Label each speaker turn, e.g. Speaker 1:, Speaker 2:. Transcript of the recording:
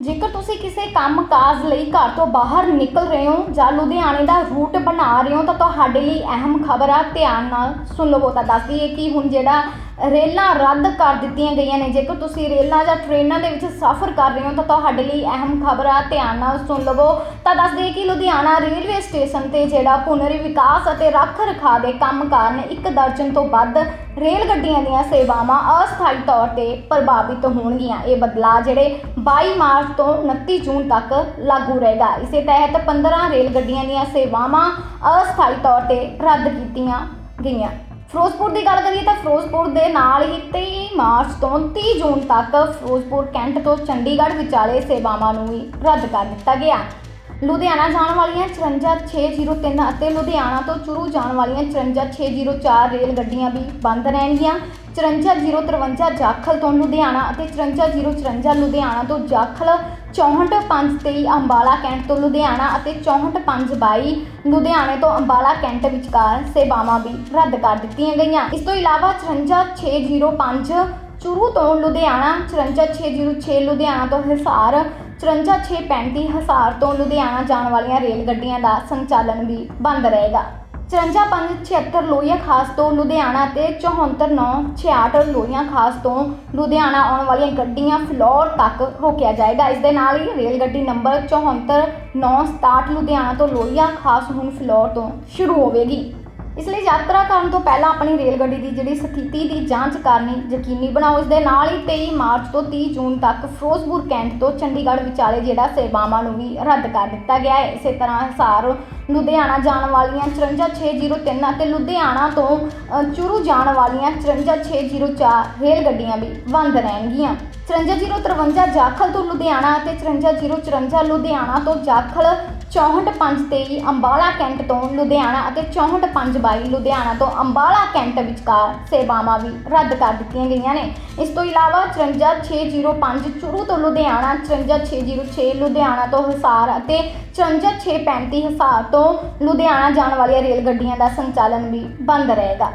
Speaker 1: ਜੇਕਰ ਤੁਸੀਂ ਕਿਸੇ ਕੰਮ-ਕਾਜ ਲਈ ਘਰ ਤੋਂ ਬਾਹਰ ਨਿਕਲ ਰਹੇ ਹੋ ਜਾਂ ਲੁਧਿਆਣੇ ਦਾ ਰੂਟ ਬਣਾ ਰਹੇ ਹੋ ਤਾਂ ਤੁਹਾਡੇ ਲਈ ਅਹਿਮ ਖਬਰ ਆ ਧਿਆਨ ਨਾਲ ਸੁਣ ਲਵੋ ਤਾਂ ਦੱਸ ਦਈਏ ਕਿ ਹੁਣ ਜਿਹੜਾ ਰੇਲਾਂ ਰੱਦ ਕਰ ਦਿੱਤੀਆਂ ਗਈਆਂ ਨੇ। ਜੇਕਰ ਤੁਸੀਂ ਰੇਲਾਂ ਜਾਂ ਟ੍ਰੇਨਾਂ ਦੇ ਵਿੱਚ ਸਫ਼ਰ ਕਰ ਰਹੇ ਹੋ ਤਾਂ ਤੁਹਾਡੇ ਲਈ ਅਹਿਮ ਖਬਰ ਆ। ਧਿਆਨ ਨਾਲ ਸੁਣ ਲਵੋ। ਤਾਂ ਦੱਸ ਦਈਏ ਕਿ ਲੁਧਿਆਣਾ ਰੇਲਵੇ ਸਟੇਸ਼ਨ ਤੇ ਜਿਹੜਾ ਪੁਨਰ ਵਿਕਾਸ ਅਤੇ ਰੱਖ ਰਖਾਅ ਦੇ ਕੰਮ ਕਾਰਨ ਇੱਕ ਦਰਜਨ ਤੋਂ ਵੱਧ ਰੇਲ ਗੱਡੀਆਂ ਦੀਆਂ ਸੇਵਾਵਾਂ ਅਸਥਾਈ ਤੌਰ ਤੇ ਪ੍ਰਭਾਵਿਤ ਹੋਣਗੀਆਂ। ਇਹ ਬਦਲਾਅ ਜਿਹੜੇ 22 ਮਾਰਚ ਤੋਂ 29 ਜੂਨ ਤੱਕ ਲਾਗੂ ਰਹੇਗਾ। ਇਸੇ ਤਹਿਤ 15 ਰੇਲ ਗੱਡੀਆਂ ਦੀਆਂ ਸੇਵਾਵਾਂ ਅਸਥਾਈ ਤੌਰ ਤੇ ਰੱਦ ਕੀਤੀਆਂ ਗਈਆਂ। ਫਿਰੋਜ਼ਪੁਰ ਦੀ ਗੱਲ ਕਰੀਏ ਤਾਂ ਫਿਰੋਜ਼ਪੁਰ ਦੇ ਨਾਲ ਹੀ 23 ਮਾਰਚ ਤੋਂ 30 ਜੂਨ ਤੱਕ ਫਿਰੋਜ਼ਪੁਰ ਕੈਂਟ ਤੋਂ ਚੰਡੀਗੜ੍ਹ ਵਿਚਾਲੇ ਸੇਵਾਵਾਂ ਨੂੰ ਵੀ ਰੱਦ ਕਰ ਦਿੱਤਾ ਗਿਆ। ਲੁਧਿਆਣਾ ਜਾਣ ਵਾਲੀਆਂ 54603 ਅਤੇ ਲੁਧਿਆਣਾ ਤੋਂ ਚੁਰੂ ਜਾਣ ਵਾਲੀਆਂ 54604 ਰੇਲ ਗੱਡੀਆਂ ਵੀ ਬੰਦ ਰਹਿਣਗੀਆਂ। 54053 ਜਾਖਲ ਤੋਂ ਲੁਧਿਆਣਾ ਅਤੇ 54054 ਲੁਧਿਆਣਾ ਤੋਂ ਜਾਖਲ 64523 ਅੰਬਾਲਾ ਕੈਂਟ ਤੋਂ ਲੁਧਿਆਣਾ ਅਤੇ 64522 ਲੁਧਿਆਣੇ ਤੋਂ ਅੰਬਾਲਾ ਕੈਂਟ ਵਿਚਕਾਰ ਸੇਵਾਵਾਂ ਵੀ ਰੱਦ ਕਰ ਦਿੱਤੀਆਂ ਗਈਆਂ। ਇਸ ਤੋਂ ਇਲਾਵਾ 54605 ਚੁਰੂ ਤੋਂ ਲੁਧਿਆਣਾ 54606 ਲੁਧਿਆਣਾ ਤੋਂ ਹਿਸਾਰ 54635 ਹਿਸਾਰ ਤੋਂ ਲੁਧਿਆਣਾ ਜਾਣ ਵਾਲੀਆਂ ਰੇਲ ਗੱਡੀਆਂ ਦਾ ਸੰਚਾਲਨ ਵੀ ਬੰਦ ਰਹੇਗਾ। 54576 ਲੋਹੀਆਂ ਖਾਸ ਤੋਂ ਲੁਧਿਆਣਾ ਤੇ 74966 ਲੋਹੀਆਂ ਖਾਸ ਤੋਂ ਲੁਧਿਆਣਾ ਆਉਣ ਵਾਲੀਆਂ ਗੱਡੀਆਂ ਫਲੋਰ ਤੱਕ ਰੋਕਿਆ ਜਾਏਗਾ। ਇਸ ਦੇ ਨਾਲ ਹੀ ਰੇਲ ਗੱਡੀ ਨੰਬਰ 74967 ਲੁਧਿਆਣਾ ਤੋਂ ਲੋਹੀਆਂ ਖਾਸ ਹੁਣ ਫਲੋਰ ਤੋਂ ਸ਼ੁਰੂ ਹੋਵੇਗੀ। ਇਸ ਲਈ ਯਾਤਰਾ ਕਰਨ ਤੋਂ ਪਹਿਲਾਂ ਆਪਣੀ ਰੇਲ ਗੱਡੀ ਦੀ ਜਿਹੜੀ ਸਥਿਤੀ ਦੀ ਜਾਂਚ ਕਰਨੀ ਯਕੀਨੀ ਬਣਾਓ। ਇਸ ਦੇ ਨਾਲ ਹੀ 23 ਮਾਰਚ ਤੋਂ 30 ਜੂਨ ਤੱਕ ਫਿਰੋਜ਼ਪੁਰ ਕੈਂਟ ਤੋਂ ਚੰਡੀਗੜ੍ਹ ਵਿਚਾਲੇ ਜਿਹੜਾ ਸੇਵਾਵਾਂ ਨੂੰ ਵੀ ਰੱਦ ਕਰ ਦਿੱਤਾ ਗਿਆ ਹੈ। ਇਸੇ ਤਰ੍ਹਾਂ ਹਿਸਾਰ ਲੁਧਿਆਣਾ ਜਾਣ ਵਾਲੀਆਂ 54603 ਅਤੇ ਲੁਧਿਆਣਾ ਤੋਂ ਚੁਰੂ ਜਾਣ ਵਾਲੀਆਂ 54604 ਰੇਲ ਗੱਡੀਆਂ ਵੀ ਬੰਦ ਰਹਿਣਗੀਆਂ। 54053 ਜਾਖਲ ਤੋਂ ਲੁਧਿਆਣਾ ਅਤੇ 54054 ਲੁਧਿਆਣਾ ਤੋਂ ਜਾਖਲ 64523 ਅੰਬਾਲਾ ਕੈਂਟ ਤੋਂ ਲੁਧਿਆਣਾ ਅਤੇ 64522 ਲੁਧਿਆਣਾ ਤੋਂ ਅੰਬਾਲਾ ਕੈਂਟ ਵਿਚਕਾਰ ਸੇਵਾਵਾਂ ਵੀ ਰੱਦ ਕਰ ਦਿੱਤੀਆਂ ਗਈਆਂ ਨੇ। ਇਸ ਤੋਂ ਇਲਾਵਾ 54605 ਚੁਰੂ ਤੋਂ ਲੁਧਿਆਣਾ 54606 ਲੁਧਿਆਣਾ ਤੋਂ ਹਿਸਾਰ ਅਤੇ 54635 ਹਿਸਾਰ ਤੋਂ ਲੁਧਿਆਣਾ ਜਾਣ ਵਾਲੀਆਂ ਰੇਲ ਗੱਡੀਆਂ ਦਾ ਸੰਚਾਲਨ ਵੀ ਬੰਦ ਰਹੇਗਾ।